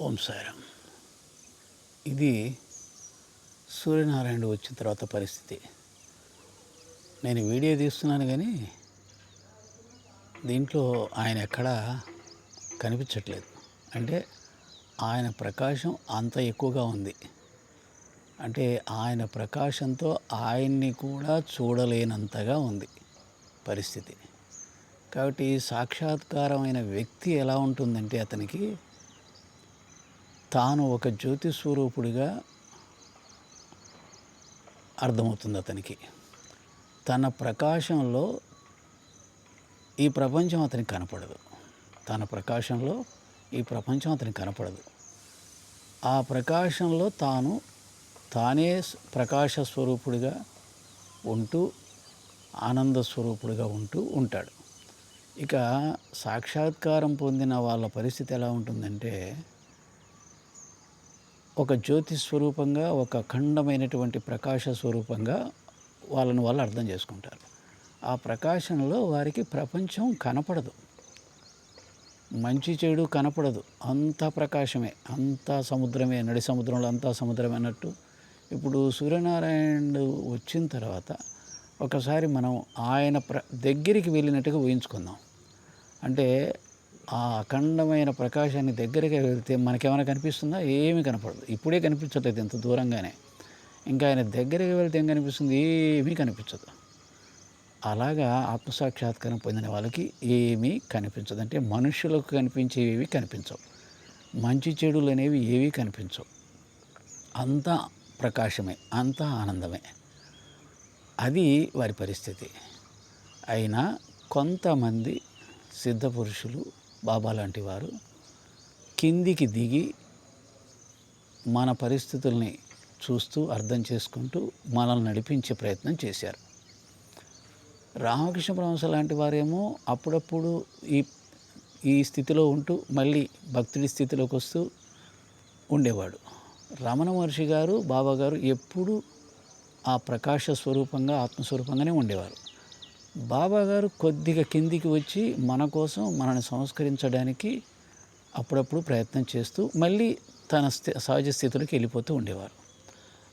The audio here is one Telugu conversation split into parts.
ఓం సాయిరామ్. ఇది సూర్యనారాయణ వచ్చిన తర్వాత పరిస్థితి. నేను వీడియో తీస్తున్నాను కానీ దీంట్లో ఆయన ఎక్కడా కనిపించట్లేదు. అంటే ఆయన ప్రకాశం అంత ఎక్కువగా ఉంది. అంటే ఆయన ప్రకాశంతో ఆయన్ని కూడా చూడలేనంతగా ఉంది పరిస్థితి. కాబట్టి సాక్షాత్కారమైన వ్యక్తి ఎలా ఉంటుందంటే అతనికి తాను ఒక జ్యోతి స్వరూపుడిగా అర్థమవుతుంది అతనికి. తన ప్రకాశంలో ఈ ప్రపంచం అతనికి కనపడదు. తన ప్రకాశంలో ఈ ప్రపంచం అతనికి కనపడదు. ఆ ప్రకాశంలో తాను తానే ప్రకాశ స్వరూపుడిగా ఉంటూ ఆనంద స్వరూపుడిగా ఉంటూ ఉంటాడు. ఇక సాక్షాత్కారం పొందిన వాళ్ళ పరిస్థితి ఎలా ఉంటుందంటే ఒక జ్యోతి స్వరూపంగా ఒక అఖండమైనటువంటి ప్రకాశ స్వరూపంగా వాళ్ళని వాళ్ళు అర్థం చేసుకుంటారు. ఆ ప్రకాశంలో వారికి ప్రపంచం కనపడదు. మంచి చెడు కనపడదు. అంతా ప్రకాశమే అంతా సముద్రమే నడి సముద్రంలో అంతా సముద్రమే అన్నట్టు. ఇప్పుడు సూర్యనారాయణ వచ్చిన తర్వాత ఒకసారి మనం ఆయన ప్ర దగ్గరికి వెళ్ళినట్టుగా ఊహించుకుందాం. అంటే ఆ అఖండమైన ప్రకాశాన్ని దగ్గరగా వెళ్తే మనకేమైనా కనిపిస్తుందా? ఏమీ కనపడదు. ఇప్పుడే కనిపించట్లేదు ఇంత దూరంగానే. ఇంకా ఆయన దగ్గరికి వెళ్తే ఏం కనిపిస్తుంది? ఏమీ కనిపించదు. అలాగా ఆత్మసాక్షాత్కారం పొందిన వాళ్ళకి ఏమీ కనిపించదు. అంటే మనుషులకు కనిపించేవి కనిపించవు. మంచి చెడులు అనేవి ఏవీ కనిపించవు. అంతా ప్రకాశమే అంతా ఆనందమే. అది వారి పరిస్థితి. అయినా కొంతమంది సిద్ధ పురుషులు బాబా లాంటి వారు కిందికి దిగి మన పరిస్థితుల్ని చూస్తూ అర్థం చేసుకుంటూ మనల్ని నడిపించే ప్రయత్నం చేశారు. రామకృష్ణ పరమహంస లాంటి వారేమో అప్పుడప్పుడు ఈ ఈ స్థితిలో ఉంటూ మళ్ళీ భక్తుడి స్థితిలోకి వస్తూ ఉండేవాడు. రమణ మహర్షి గారు బాబా గారు ఎప్పుడూ ఆ ప్రకాశ స్వరూపంగా ఆత్మస్వరూపంగానే ఉండేవారు. బాబా గారు కొద్దిగా కిందికి వచ్చి మన కోసం మనల్ని సంస్కరించడానికి అప్పుడప్పుడు ప్రయత్నం చేస్తూ మళ్ళీ తన స్థి సహజ స్థితిలోకి వెళ్ళిపోతూ ఉండేవారు.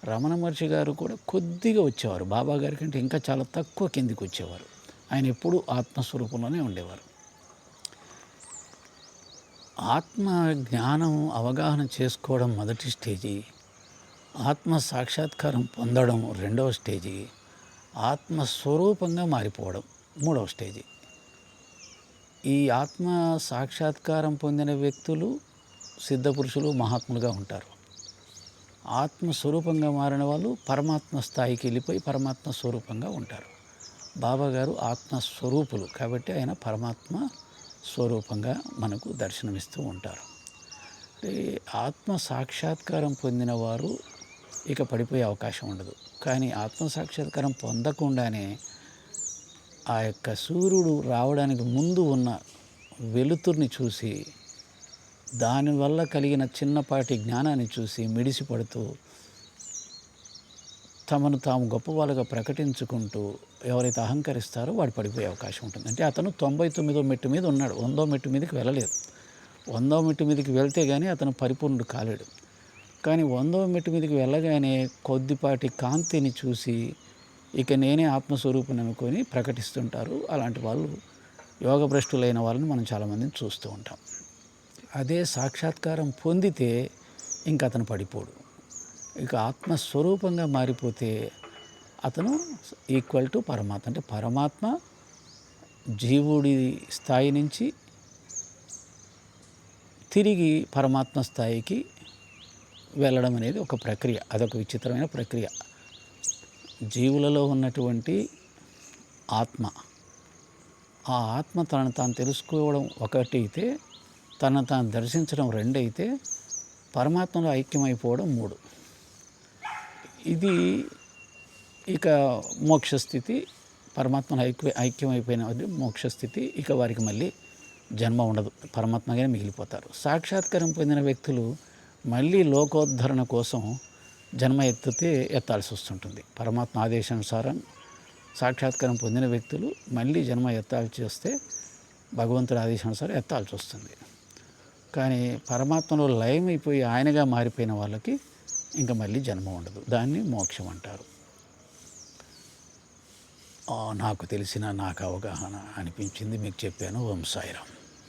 రమణ మహర్షి గారు కూడా కొద్దిగా వచ్చేవారు. బాబా గారి కంటే ఇంకా చాలా తక్కువ కిందికి వచ్చేవారు. ఆయన ఎప్పుడూ ఆత్మస్వరూపంలోనే ఉండేవారు. ఆత్మ జ్ఞానం అవగాహన చేసుకోవడం మొదటి స్టేజీ. ఆత్మ సాక్షాత్కారం పొందడం రెండవ స్టేజీ. ఆత్మస్వరూపంగా మారిపోవడం మూడవ స్టేజీ. ఈ ఆత్మ సాక్షాత్కారం పొందిన వ్యక్తులు సిద్ధపురుషులు మహాత్ములుగా ఉంటారు. ఆత్మస్వరూపంగా మారిన వాళ్ళు పరమాత్మ స్థాయికి వెళ్ళిపోయి పరమాత్మ స్వరూపంగా ఉంటారు. బాబా గారు ఆత్మస్వరూపులు కాబట్టి ఆయన పరమాత్మ స్వరూపంగా మనకు దర్శనమిస్తూ ఉంటారు. అంటే ఆత్మ సాక్షాత్కారం పొందిన వారు ఇక పడిపోయే అవకాశం ఉండదు. కానీ ఆత్మసాక్షాత్కారం పొందకుండానే ఆ యొక్క సూర్యుడు రావడానికి ముందు ఉన్న వెలుతుర్ని చూసి దానివల్ల కలిగిన చిన్నపాటి జ్ఞానాన్ని చూసి మిడిసిపడుతూ తమను తాము గొప్పవాళ్ళుగా ప్రకటించుకుంటూ ఎవరైతే అహంకరిస్తారో వాడు పడిపోయే అవకాశం ఉంటుంది. అంటే అతను తొంభై తొమ్మిదో మెట్టు మీద ఉన్నాడు. వందో మెట్టు మీదకి వెళ్ళలేదు. వందో మెట్టు మీదకి వెళ్తే కానీ అతను పరిపూర్ణుడు కాలేడు. కానీ వందవ మెట్టు మీదకి వెళ్ళగానే కొద్దిపాటి కాంతిని చూసి ఇక నేనే ఆత్మస్వరూపం అనుకొని ప్రకటిస్తుంటారు. అలాంటి వాళ్ళు యోగ భ్రష్టులైన వాళ్ళని మనం చాలామందిని చూస్తూ ఉంటాం. అదే సాక్షాత్కారం పొందితే ఇంక అతను పడిపోడు. ఇక ఆత్మస్వరూపంగా మారిపోతే అతను ఈక్వల్ టు పరమాత్మ. అంటే పరమాత్మ జీవుడి స్థాయి నుంచి తిరిగి పరమాత్మ స్థాయికి వెళ్ళడం అనేది ఒక ప్రక్రియ. అదొక విచిత్రమైన ప్రక్రియ. జీవులలో ఉన్నటువంటి ఆత్మ. ఆ ఆత్మ తనను తాను తెలుసుకోవడం ఒకటి అయితే తనను తాను దర్శించడం రెండైతే పరమాత్మలో ఐక్యమైపోవడం మూడు. ఇది ఇక మోక్షస్థితి పరమాత్మను ఐక్య ఐక్యమైపోయిన మోక్షస్థితి ఇక వారికి మళ్ళీ జన్మ ఉండదు. పరమాత్మగానే మిగిలిపోతారు. సాక్షాత్కారం పొందిన వ్యక్తులు మళ్ళీ లోకోద్ధరణ కోసం జన్మ ఎత్తితే ఎత్తాల్సి వస్తుంటుంది. పరమాత్మ ఆదేశానుసారం సాక్షాత్కారం పొందిన వ్యక్తులు మళ్ళీ జన్మ ఎత్తాల్సి వస్తే భగవంతుడి ఆదేశానుసారం ఎత్తాల్సి వస్తుంది. కానీ పరమాత్మలో లయమైపోయి ఆయనగా మారిపోయిన వాళ్ళకి ఇంకా మళ్ళీ జన్మ ఉండదు. దాన్ని మోక్షం అంటారు. నాకు తెలిసిన నాకు అవగాహన అనిపించింది మీకు చెప్పాను ఓం సాయిరామ్.